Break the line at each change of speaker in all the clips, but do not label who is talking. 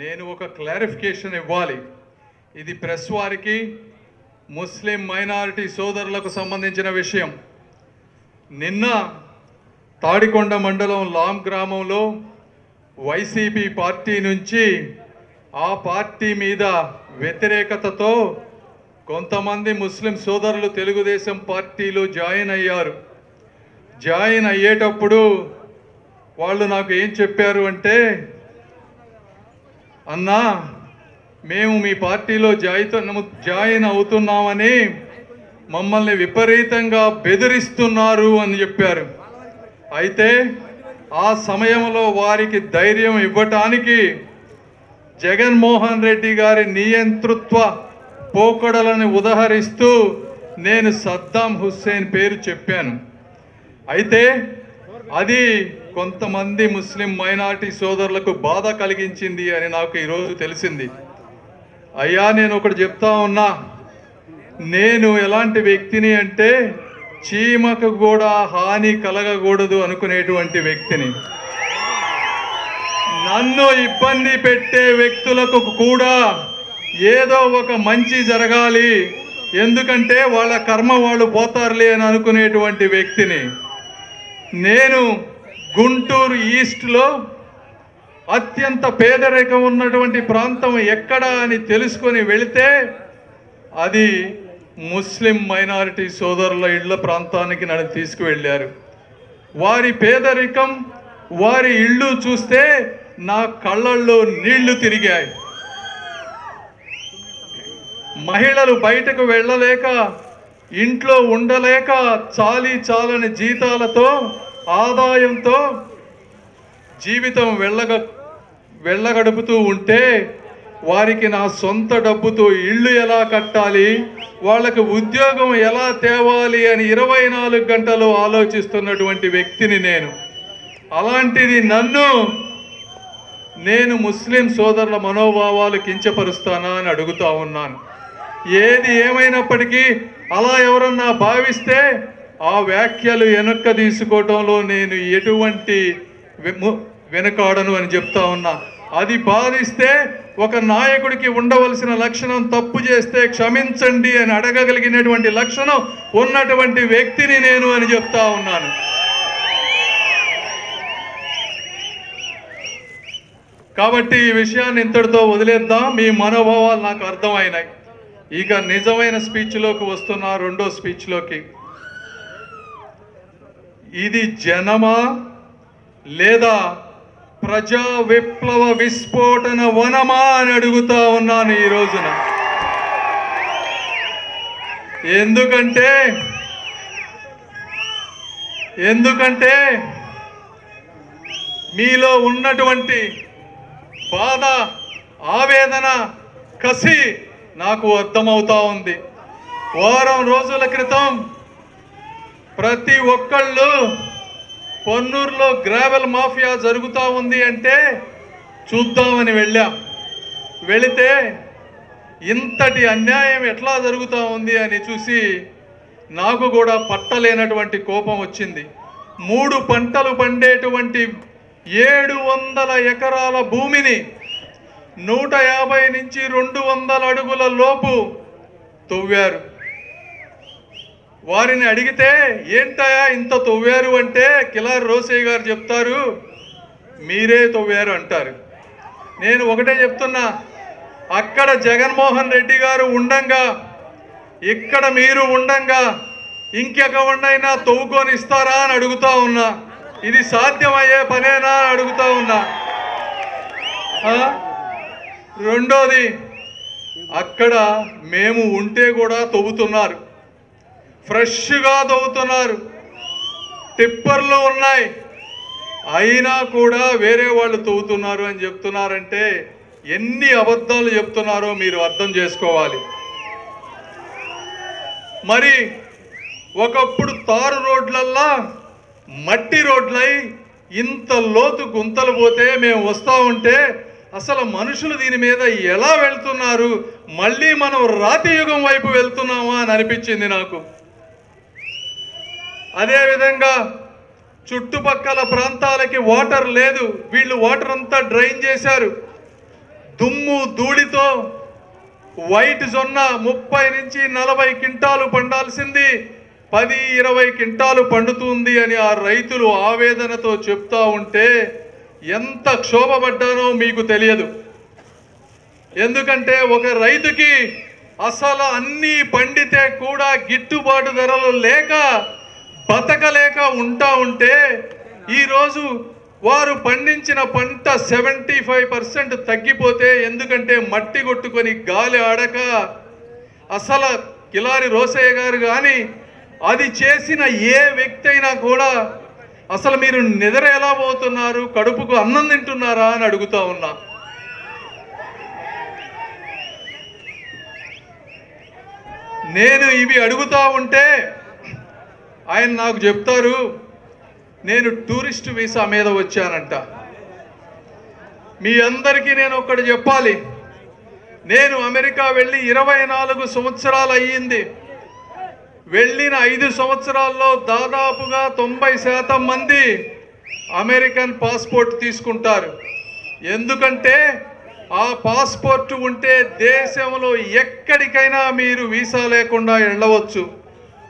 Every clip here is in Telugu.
నేను ఒక క్లారిఫికేషన్ ఇవ్వాలి. ఇది ప్రెస్ వారికి ముస్లిం మైనారిటీ సోదరులకు సంబంధించిన విషయం. నిన్న తాడికొండ మండలం లాం గ్రామంలో వైసీపీ పార్టీ నుంచి ఆ పార్టీ మీద వ్యతిరేకతతో కొంతమంది ముస్లిం సోదరులు తెలుగుదేశం పార్టీలో జాయిన్ అయ్యారు. జాయిన్ అయ్యేటప్పుడు వాళ్ళు నాకు ఏం చెప్పారు అంటే అన్నా మేము మీ పార్టీలో జాయిన్ జాయిన్ అవుతున్నామని మమ్మల్ని విపరీతంగా బెదిరిస్తున్నారు అని చెప్పారు. అయితే ఆ సమయంలో వారికి ధైర్యం ఇవ్వటానికి జగన్మోహన్ రెడ్డి గారి నియంతృత్వ పోకడలను ఉదహరిస్తూ నేను సద్దాం హుస్సేన్ పేరు చెప్పాను. అయితే అది కొంతమంది ముస్లిం మైనారిటీ సోదరులకు బాధ కలిగించింది అని నాకు ఈరోజు తెలిసింది. అయ్యా నేను ఒకటి చెప్తా ఉన్నా. నేను ఎలాంటి వ్యక్తిని అంటే చీమకు కూడా హాని కలగకూడదు అనుకునేటువంటి వ్యక్తిని. నన్ను ఇబ్బంది పెట్టే వ్యక్తులకు కూడా ఏదో ఒక మంచి జరగాలి. ఎందుకంటే వాళ్ళ కర్మ వాళ్ళు పోతారులే అని అనుకునేటువంటి వ్యక్తిని. నేను గుంటూరు ఈస్ట్లో అత్యంత పేదరికం ఉన్నటువంటి ప్రాంతం ఎక్కడ అని తెలుసుకొని వెళితే అది ముస్లిం మైనారిటీ సోదరుల ఇళ్ళ ప్రాంతానికి నన్ను తీసుకువెళ్ళారు. వారి పేదరికం వారి ఇళ్ళు చూస్తే నా కళ్ళల్లో నీళ్ళు తిరిగాయి. మహిళలు బయటకు వెళ్ళలేక ఇంట్లో ఉండలేక చాలీ చాలని జీతాలతో ఆదాయంతో జీవితం వెళ్ళగ వెళ్ళగడుపుతూ ఉంటే వారికి నా సొంత డబ్బుతో ఇల్లు ఎలా కట్టాలి? వాళ్ళకి ఉద్యోగం ఎలా తేవాలి అని ఇరవై నాలుగు గంటలు ఆలోచిస్తున్నటువంటి వ్యక్తిని నేను. అలాంటిది నన్ను నేను ముస్లిం సోదరుల మనోభావాలు కించపరుస్తానా అని అడుగుతా ఉన్నాను. ఏది ఏమైనప్పటికీ అలా ఎవరన్నా భావిస్తే ఆ వ్యాఖ్యలు వెనక్కి తీసుకోవటంలో నేను ఎటువంటి వెనకాడను అని చెప్తా ఉన్నా. అది బాధిస్తే ఒక నాయకుడికి ఉండవలసిన లక్షణం తప్పు చేస్తే క్షమించండి అని అడగగలిగినటువంటి లక్షణం ఉన్నటువంటి వ్యక్తిని నేను అని చెప్తా ఉన్నాను. కాబట్టి ఈ విషయాన్ని ఇంతటితో వదిలేద్దాం. మీ మనోభావాలు నాకు అర్థమైనాయి ఇక నిజమైన స్పీచ్లోకి వస్తున్నా రెండో స్పీచ్లోకి. ఇది జనమా లేదా ప్రజా విప్లవ విస్ఫోటన వనమా అని అడుగుతా ఉన్నాను ఈ రోజున. ఎందుకంటే ఎందుకంటే మీలో ఉన్నటువంటి బాధ ఆవేదన కసి నాకు అర్థమవుతా ఉంది. వారం రోజుల క్రితం ప్రతి ఒక్కళ్ళు పొన్నూరులో గ్రావెల్ మాఫియా జరుగుతూ ఉంది అంటే చూద్దామని వెళ్ళాం. వెళితే ఇంతటి అన్యాయం ఎట్లా జరుగుతూ ఉంది అని చూసి నాకు కూడా పట్టలేనటువంటి కోపం వచ్చింది. మూడు పంటలు పండేటువంటి ఏడు వందల ఎకరాల భూమిని నూట యాభై నుంచి రెండు వందల అడుగుల లోపు తవ్వారు. వారిని అడిగితే ఏంటయా ఇంత తవ్వారు? అంటే కిలార్ రోసయ్య గారు చెప్తారు మీరే తవ్వారు అంటారు. నేను ఒకటే చెప్తున్నా అక్కడ జగన్మోహన్ రెడ్డి గారు ఉండంగా ఇక్కడ మీరు ఉండంగా ఇంకెక్కడైనా తవ్వుకొని ఇస్తారా అని అడుగుతా ఉన్నా. ఇది సాధ్యమయ్యే పనేనా అని అడుగుతా ఉన్నా. రెండోది అక్కడ మేము ఉంటే కూడా తవ్వుతున్నారు. ఫ్రెష్గా తవ్వుతున్నారు. టిప్పర్లు ఉన్నాయి. అయినా కూడా వేరే వాళ్ళు తవ్వుతున్నారు అని చెప్తున్నారంటే ఎన్ని అబద్ధాలు చెప్తున్నారో మీరు అర్థం చేసుకోవాలి. మరి ఒకప్పుడు తారు రోడ్లల్లా మట్టి రోడ్లై ఇంత లోతు గుంతలు పోతే మేము వస్తూ ఉంటే అసలు మనుషులు దీని మీద ఎలా వెళ్తున్నారు? మళ్ళీ మనం రాతి యుగం వైపు వెళ్తున్నామా అని అనిపించింది నాకు. అదేవిధంగా చుట్టుపక్కల ప్రాంతాలకి వాటర్ లేదు. వీళ్ళు వాటర్ అంతా డ్రైన్ చేశారు. దుమ్ము ధూళితో వైట్ జొన్న ముప్పై నుంచి నలభై క్వింటాలు పండాల్సింది. పది ఇరవై క్వింటాలు పండుతుంది అని ఆ రైతులు ఆవేదనతో చెప్తా ఉంటే ఎంత క్షోభపడ్డానో మీకు తెలియదు. ఎందుకంటే ఒక రైతుకి అసలు అన్నీ పండితే కూడా గిట్టుబాటు ధరలు లేక బతకలేక ఉంటా ఉంటే ఈరోజు వారు పండించిన పంట సెవెంటీ ఫైవ్ పర్సెంట్ తగ్గిపోతే ఎందుకంటే మట్టి కొట్టుకొని గాలి ఆడక. అసలు కిలారి రోసయ్య గారు కానీ అది చేసిన ఏ వ్యక్తి అయినా కూడా అసలు మీరు నిద్ర ఎలా పోతున్నారు? కడుపుకు అన్నం తింటున్నారా అని అడుగుతా ఉన్నా. నేను ఇవి అడుగుతా ఉంటే ఆయన నాకు చెప్తారు నేను టూరిస్ట్ వీసా మీద వచ్చానంట. మీ అందరికీ నేను ఒకటి చెప్పాలి. నేను అమెరికా వెళ్ళి ఇరవై నాలుగు సంవత్సరాలు అయ్యింది. వెళ్ళిన ఐదు సంవత్సరాల్లో దాదాపుగా తొంభై శాతం మంది అమెరికన్ పాస్పోర్ట్ తీసుకుంటారు. ఎందుకంటే ఆ పాస్పోర్ట్ ఉంటే దేశంలో ఎక్కడికైనా మీరు వీసా లేకుండా వెళ్ళవచ్చు.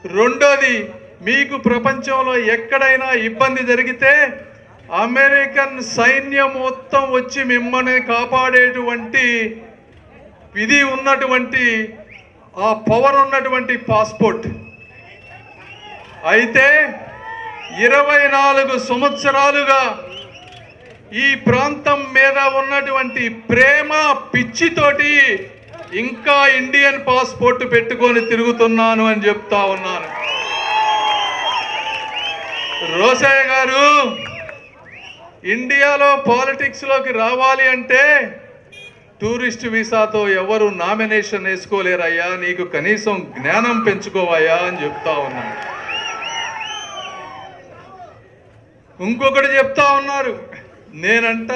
రెండోది మీకు ప్రపంచంలో ఎక్కడైనా ఇబ్బంది జరిగితే అమెరికన్ సైన్యం మొత్తం వచ్చి మిమ్మల్ని కాపాడేటువంటి ఇది ఉన్నటువంటి ఆ పవర్ ఉన్నటువంటి పాస్పోర్ట్. అయితే ఇరవై నాలుగు సంవత్సరాలుగా ఈ ప్రాంతం మీద ఉన్నటువంటి ప్రేమ పిచ్చితోటి ఇంకా ఇండియన్ పాస్పోర్ట్ పెట్టుకొని తిరుగుతున్నాను అని చెప్తా ఉన్నాను. రోసయ్య గారు ఇండియాలో పాలిటిక్స్లోకి రావాలి అంటే టూరిస్ట్ వీసాతో ఎవరు నామినేషన్ వేసుకోలేరయ్యా నీకు కనీసం జ్ఞానం పెంచుకోవయ్యా అని చెప్తా ఉన్నాను ఇంకొకటి చెప్తా ఉన్నారు నేనంట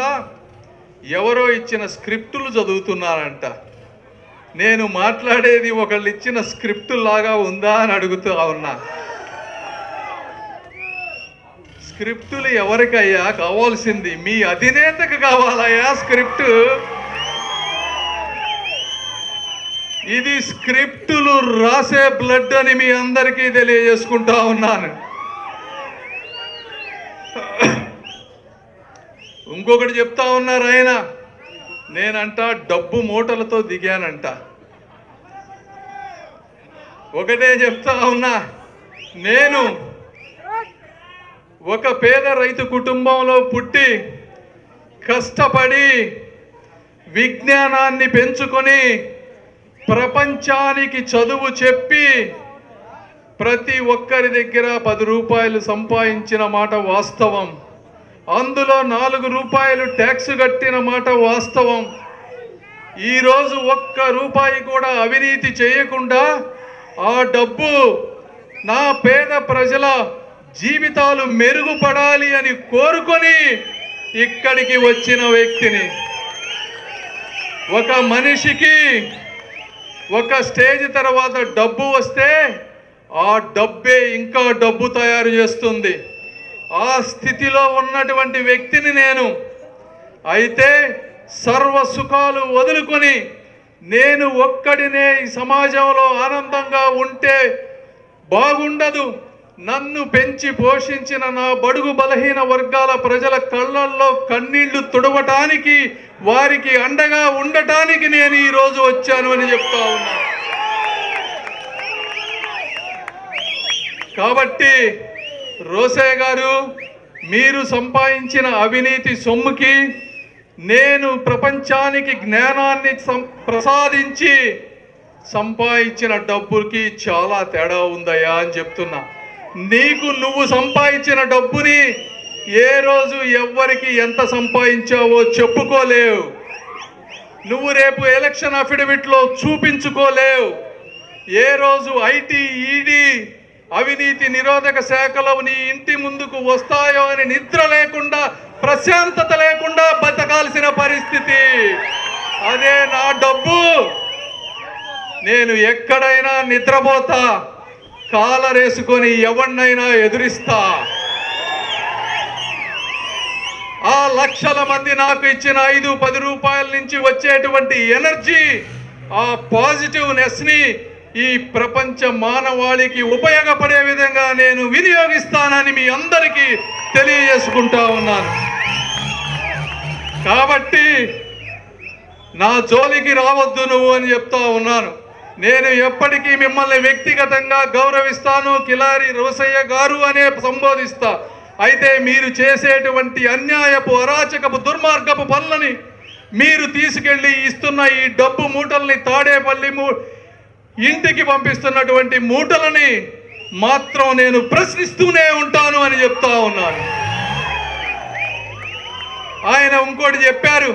ఎవరో ఇచ్చిన స్క్రిప్టులు చదువుతున్నానంట నేను మాట్లాడేది ఒకళ్ళు ఇచ్చిన స్క్రిప్టు లాగా ఉందా అని అడుగుతూ ఉన్నా. స్క్రిప్టులు ఎవరికయ్యా? కావాల్సింది మీ అధినేతకు కావాలయ్యా స్క్రిప్ట్. ఇది స్క్రిప్టులు రాసే బ్లడ్ అని మీ అందరికీ తెలియజేసుకుంటా ఉన్నాను. ఇంకొకటి చెప్తా ఉన్నారు ఆయన. నేనంట డబ్బు మూటలతో దిగానంట. ఒకటే చెప్తా ఉన్నా. నేను ఒక పేద రైతు కుటుంబంలో పుట్టి కష్టపడి విజ్ఞానాన్ని పెంచుకొని ప్రపంచానికి చదువు చెప్పి ప్రతి ఒక్కరి దగ్గర పది రూపాయలు సంపాదించిన మాట వాస్తవం. అందులో నాలుగు రూపాయలు ట్యాక్స్ కట్టిన మాట వాస్తవం. ఈరోజు ఒక్క రూపాయి కూడా అవినీతి చేయకుండా ఆ డబ్బు నా పేద ప్రజల జీవితాలు మెరుగుపడాలి అని కోరుకొని ఇక్కడికి వచ్చిన వ్యక్తిని ఒక మనిషికి ఒక స్టేజ్ తర్వాత డబ్బు వస్తే ఆ డబ్బే ఇంకా డబ్బు తయారు చేస్తుంది. ఆ స్థితిలో ఉన్నటువంటి వ్యక్తిని నేను అయితే సర్వ సుఖాలు వదులుకొని నేను ఒక్కడినే ఈ సమాజంలో ఆనందంగా ఉంటే బాగుండదు. నన్ను పెంచి పోషించిన నా బడుగు బలహీన వర్గాల ప్రజల కళ్ళల్లో కన్నీళ్ళు తుడవటానికి వారికి అండగా ఉండటానికి నేను ఈరోజు వచ్చాను అని చెప్తా ఉన్నా. కాబట్టి రోసే గారు మీరు సంపాదించిన అవినీతి సొమ్ముకి నేను ప్రపంచానికి జ్ఞానాన్ని సం- ప్రసాదించి సంపాదించిన డబ్బుకి చాలా తేడా ఉందయ్యా అని చెప్తున్నా. నీకు నువ్వు సంపాదించిన డబ్బుని ఏ రోజు ఎవ్వరికి ఎంత సంపాదించావో చెప్పుకోలేవు. నువ్వు రేపు ఎలక్షన్ అఫిడవిట్లో చూపించుకోలేవు. ఏ రోజు ఐటీ ఈడీ అవినీతి నిరోధక శాఖలో నీ ఇంటి ముందుకు వస్తాయో అని నిద్ర లేకుండా ప్రశాంతత లేకుండా బతకాల్సిన పరిస్థితి. అదే నా డబ్బు. నేను ఎక్కడైనా నిద్రపోతా. కాలరేసుకొని ఎవరినైనా ఎదురిస్తా. ఆ లక్షల మంది నాకు ఇచ్చిన ఐదు పది రూపాయల నుంచి వచ్చేటువంటి ఎనర్జీ ఆ పాజిటివ్నెస్ని ఈ ప్రపంచ మానవాళికి ఉపయోగపడే విధంగా నేను వినియోగిస్తానని మీ అందరికీ తెలియజేసుకుంటా ఉన్నాను. కాబట్టి నా జోలికి రావద్దు నువ్వు అని చెప్తా ఉన్నాను. నేను ఎప్పటికీ మిమ్మల్ని వ్యక్తిగతంగా గౌరవిస్తాను. కిలారి రోసయ్య గారు అనే సంబోధిస్తా. అయితే మీరు చేసేటువంటి అన్యాయపు అరాచకపు దుర్మార్గపు పనులని మీరు తీసుకెళ్ళి ఇస్తున్న ఈ డబ్బు మూటల్ని తాడేపల్లి మూ ఇంటికి పంపిస్తున్నటువంటి మూటలని మాత్రం నేను ప్రశ్నిస్తూనే ఉంటాను అని చెప్తా ఉన్నాను. ఆయన ఇంకోటి చెప్పారు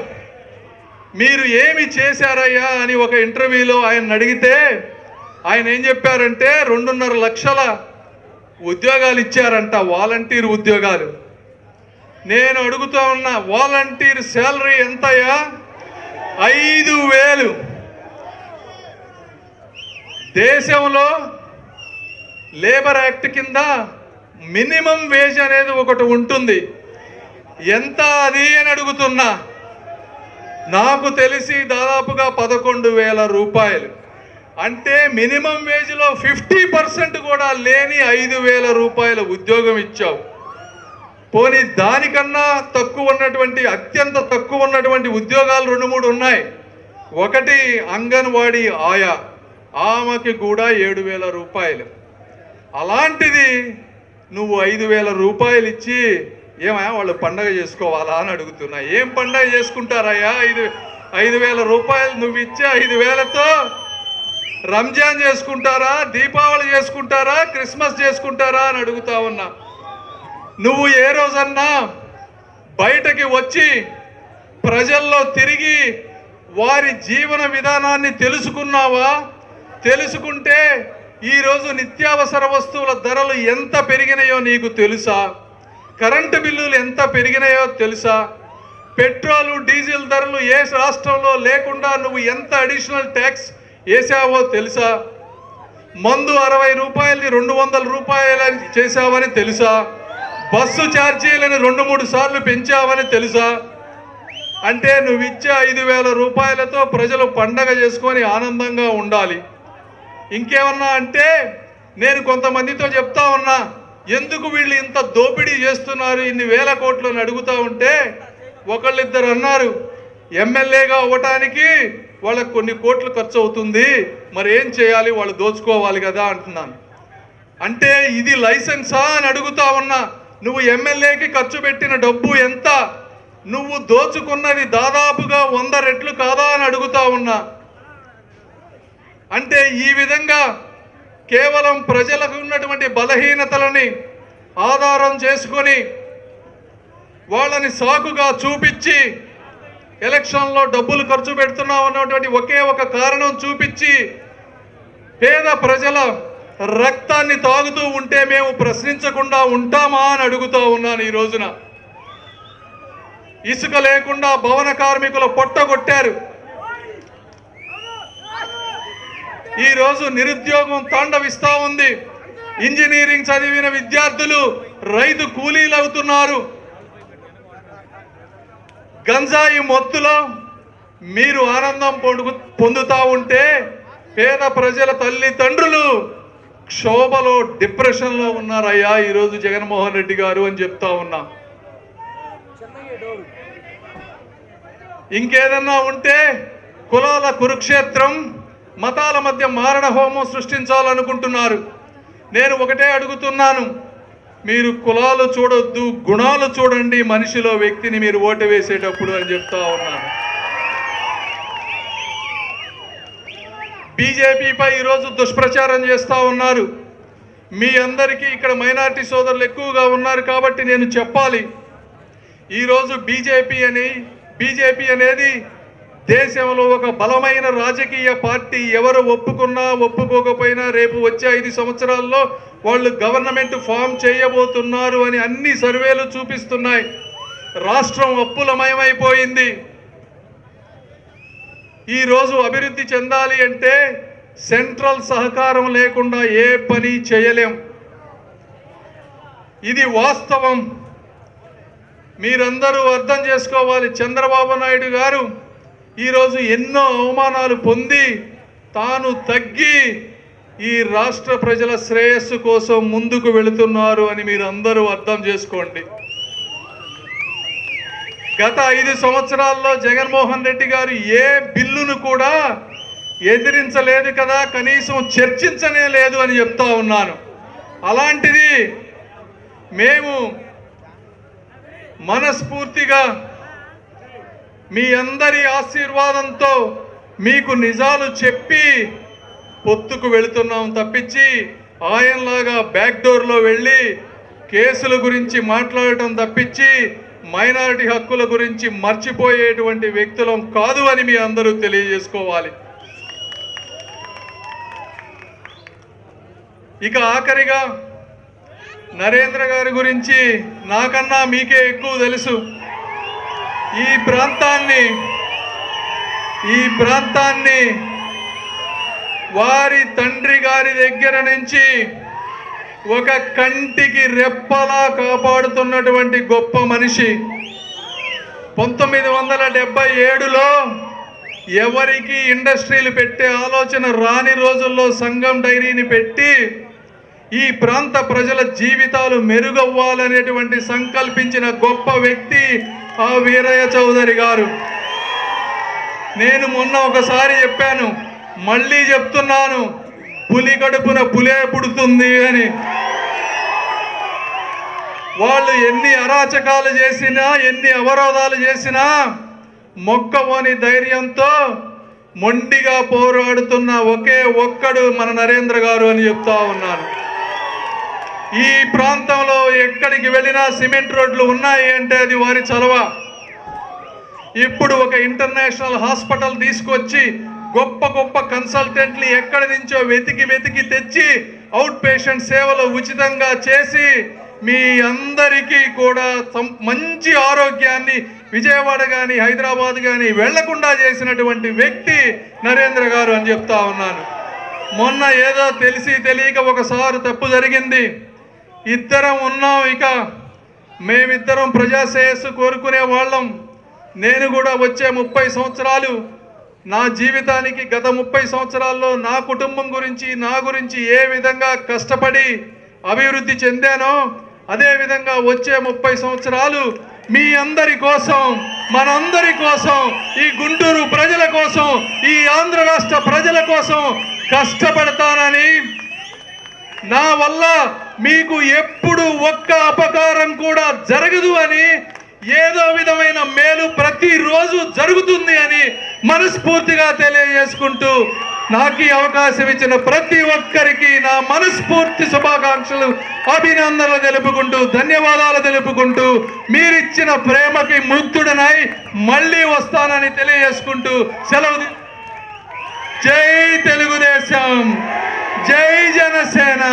మీరు ఏమి చేశారయ్యా అని ఒక ఇంటర్వ్యూలో ఆయన అడిగితే ఆయన ఏం చెప్పారంటే రెండున్నర లక్షల ఉద్యోగాలు ఇచ్చారంట వాలంటీర్ ఉద్యోగాలు. నేను అడుగుతా ఉన్న వాలంటీర్ శాలరీ ఎంతయ్యా? ఐదు వేలు. దేశంలో లేబర్ యాక్ట్ కింద మినిమం వేజ్ అనేది ఒకటి ఉంటుంది. ఎంత అది అని అడుగుతున్నా. నాకు తెలిసి దాదాపుగా పదకొండు వేల రూపాయలు. అంటే మినిమం వేజ్లో ఫిఫ్టీ పర్సెంట్ కూడా లేని ఐదు వేల రూపాయల ఉద్యోగం ఇచ్చావు. పోనీ దానికన్నా తక్కువ ఉన్నటువంటి అత్యంత తక్కువ ఉన్నటువంటి ఉద్యోగాలు రెండు మూడు ఉన్నాయి. ఒకటి అంగన్వాడీ ఆయా. ఆమెకి కూడా ఏడు వేల రూపాయలు. అలాంటిది నువ్వు ఐదు వేల రూపాయలు ఇచ్చి ఏమయ్యా వాళ్ళు పండగ చేసుకోవాలా అని అడుగుతున్నా. ఏం పండగ చేసుకుంటారయ్యా? ఐదు ఐదు వేల రూపాయలు నువ్వు ఇచ్చే ఐదు వేలతో రంజాన్ చేసుకుంటారా? దీపావళి చేసుకుంటారా? క్రిస్మస్ చేసుకుంటారా అని అడుగుతా ఉన్నా. నువ్వు ఏ రోజన్నా బయటకి వచ్చి ప్రజల్లో తిరిగి వారి జీవన విధానాన్ని తెలుసుకున్నావా? తెలుసుకుంటే ఈరోజు నిత్యావసర వస్తువుల ధరలు ఎంత పెరిగినాయో నీకు తెలుసా? కరెంటు బిల్లులు ఎంత పెరిగినాయో తెలుసా? పెట్రోలు డీజిల్ ధరలు ఏ రాష్ట్రంలో లేకుండా నువ్వు ఎంత అడిషనల్ ట్యాక్స్ వేసావో తెలుసా? మందు అరవై రూపాయలని రెండు వందల రూపాయలని చేశావని తెలుసా? బస్సు ఛార్జీలను రెండు మూడు సార్లు పెంచావని తెలుసా? అంటే నువ్వు ఇచ్చే ఐదు వేల రూపాయలతో ప్రజలు పండగ చేసుకొని ఆనందంగా ఉండాలి. ఇంకేమన్నా అంటే నేను కొంతమందితో చెప్తా ఉన్నా. ఎందుకు వీళ్ళు ఇంత దోపిడీ చేస్తున్నారు? ఇన్ని వేల కోట్లను అడుగుతూ ఉంటే ఒకళ్ళిద్దరు అన్నారు ఎమ్మెల్యేగా అవ్వటానికి వాళ్ళకు కొన్ని కోట్లు ఖర్చు అవుతుంది మరి ఏం చేయాలి? వాళ్ళు దోచుకోవాలి కదా అంటున్నాను. అంటే ఇది లైసెన్సా అని అడుగుతా ఉన్నా నువ్వు ఎమ్మెల్యేకి ఖర్చు పెట్టిన డబ్బు ఎంత? నువ్వు దోచుకున్నది దాదాపుగా వంద రెట్లు కాదా అని అడుగుతా ఉన్నా. అంటే ఈ విధంగా కేవలం ప్రజలకు ఉన్నటువంటి బలహీనతలని ఆధారం చేసుకొని వాళ్ళని సాకుగా చూపించి ఎలక్షన్లో డబ్బులు ఖర్చు పెడుతున్నాం అన్నటువంటి ఒకే ఒక కారణం చూపించి పేద ప్రజల రక్తాన్ని తాగుతూ ఉంటే మేము ప్రశ్నించకుండా ఉంటామా అని అడుగుతూ ఉన్నాను ఈ రోజున. ఇసుక లేకుండా భవన కార్మికుల పొట్టగొట్టారు. కొట్టారు ఈరోజు నిరుద్యోగం తాండవిస్తూ ఉంది. ఇంజనీరింగ్ చదివిన విద్యార్థులు రైతు కూలీలు అవుతున్నారు గంజాయి మొత్తులో మీరు ఆనందం పొడుగు పొందుతూ ఉంటే పేద ప్రజల తల్లిదండ్రులు క్షోభలో డిప్రెషన్లో ఉన్నారయ్యా ఈరోజు జగన్మోహన్ రెడ్డి గారు అని చెప్తా ఉన్నా. ఇంకేదన్నా ఉంటే కులాల కురుక్షేత్రం మతాల మధ్య మారణ హోమం సృష్టించాలనుకుంటున్నారు. నేను ఒకటే అడుగుతున్నాను. మీరు కులాలు చూడొద్దు గుణాలు చూడండి మనిషిలో వ్యక్తిని మీరు ఓటు వేసేటప్పుడు అని చెప్తా ఉన్నాను. బీజేపీపై ఈరోజు దుష్ప్రచారం చేస్తూ ఉన్నారు. మీ అందరికీ ఇక్కడ మైనార్టీ సోదరులు ఎక్కువగా ఉన్నారు కాబట్టి నేను చెప్పాలి. ఈరోజు బీజేపీ అని బీజేపీ అనేది దేశంలో ఒక బలమైన రాజకీయ పార్టీ ఎవరు ఒప్పుకున్నా ఒప్పుకోకపోయినా రేపు వచ్చే ఐదు సంవత్సరాల్లో వాళ్ళు గవర్నమెంట్ ఫామ్ చేయబోతున్నారు అని అన్ని సర్వేలు చూపిస్తున్నాయి. రాష్ట్రం అప్పులమయమైపోయింది. ఈరోజు అభివృద్ధి చెందాలి అంటే సెంట్రల్ సహకారం లేకుండా ఏ పని చేయలేం. ఇది వాస్తవం. మీరందరూ అర్థం చేసుకోవాలి. చంద్రబాబు నాయుడు గారు ఈరోజు ఎన్నో అవమానాలు పొంది తాను తగ్గి ఈ రాష్ట్ర ప్రజల శ్రేయస్సు కోసం ముందుకు వెళుతున్నారు అని మీరు అందరూ అర్థం చేసుకోండి. గత ఐదు సంవత్సరాల్లో జగన్మోహన్ రెడ్డి గారు ఏ బిల్లును కూడా ఎదిరించలేదు కదా కనీసం చర్చించనే లేదు అని చెప్తా ఉన్నాను. అలాంటిది మేము మనస్ఫూర్తిగా మీ అందరి ఆశీర్వాదంతో మీకు నిజాలు చెప్పి పొత్తుకు వెళుతున్నాం తప్పించి ఆయనలాగా బ్యాక్ డోర్లో వెళ్ళి కేసుల గురించి మాట్లాడటం తప్పించి మైనారిటీ హక్కుల గురించి మర్చిపోయేటువంటి వ్యక్తులం కాదు అని మీ అందరూ తెలియజేసుకోవాలి. ఇక ఆఖరిగా నరేంద్ర గారి గురించి నాకన్నా మీకే ఎక్కువ తెలుసు. ఈ ప్రాంతాన్ని ఈ ప్రాంతాన్ని వారి తండ్రి గారి దగ్గర నుంచి ఒక కంటికి రెప్పలా కాపాడుతున్నటువంటి గొప్ప మనిషి. పంతొమ్మిది వందల డెబ్బై ఏడులో ఎవరికి ఇండస్ట్రీలు పెట్టే ఆలోచన రాని రోజుల్లో సంఘం డైరీని పెట్టి ఈ ప్రాంత ప్రజల జీవితాలు మెరుగవ్వాలనేటువంటి సంకల్పించిన గొప్ప వ్యక్తి ఆ వీరయ్య చౌదరి గారు. నేను మొన్న ఒకసారి చెప్పాను మళ్ళీ చెప్తున్నాను పులి కడుపున పులే పుడుతుంది అని. వాళ్ళు ఎన్ని అరాచకాలు చేసినా ఎన్ని అవరోధాలు చేసినా మొక్కవోని ధైర్యంతో మొండిగా పోరాడుతున్న ఒకే ఒక్కడు మన నరేంద్ర గారు అని చెప్తా ఉన్నాను. ఈ ప్రాంతంలో ఎక్కడికి వెళ్ళినా సిమెంట్ రోడ్లు ఉన్నాయి అంటే అది వారి చలవ ఇప్పుడు ఒక ఇంటర్నేషనల్ హాస్పిటల్ తీసుకొచ్చి గొప్ప గొప్ప కన్సల్టెంట్లు ఎక్కడి నుంచో వెతికి వెతికి తెచ్చి అవుట్ పేషెంట్ సేవలు ఉచితంగా చేసి మీ అందరికీ కూడా సం- మంచి ఆరోగ్యాన్ని విజయవాడ కానీ హైదరాబాద్ కానీ వెళ్ళకుండా చేసినటువంటి వ్యక్తి నరేంద్ర గారు అని చెప్తా ఉన్నాను. మొన్న ఏదో తెలిసి తెలియక ఒకసారి తప్పు జరిగింది. ఇద్దరం ఉన్నాం ఇక. మేమిద్దరం ప్రజా శ్రేయస్సు కోరుకునే వాళ్ళం. నేను కూడా వచ్చే ముప్పై సంవత్సరాలు నా జీవితానికి గత ముప్పై సంవత్సరాల్లో నా కుటుంబం గురించి నా గురించి ఏ విధంగా కష్టపడి అభివృద్ధి చెందానో అదేవిధంగా వచ్చే ముప్పై సంవత్సరాలు మీ అందరి కోసం మనందరి కోసం ఈ గుంటూరు ప్రజల కోసం ఈ ఆంధ్ర రాష్ట్ర ప్రజల కోసం కష్టపడతానని నా వల్ల మీకు ఎప్పుడు ఒక్క అపకారం కూడా జరగదు అని ఏదో విధమైన మేలు ప్రతిరోజు జరుగుతుంది అని మనస్ఫూర్తిగా తెలియజేసుకుంటూ నాకు ఈ అవకాశం ఇచ్చిన ప్రతి ఒక్కరికి నా మనస్ఫూర్తి శుభాకాంక్షలు అభినందనలు తెలుపుకుంటూ ధన్యవాదాలు తెలుపుకుంటూ మీరిచ్చిన ప్రేమకి ముగ్ధుడనై మళ్ళీ వస్తానని తెలియజేసుకుంటూ సెలవు జై తెలుగుదేశం! జై జనసేన.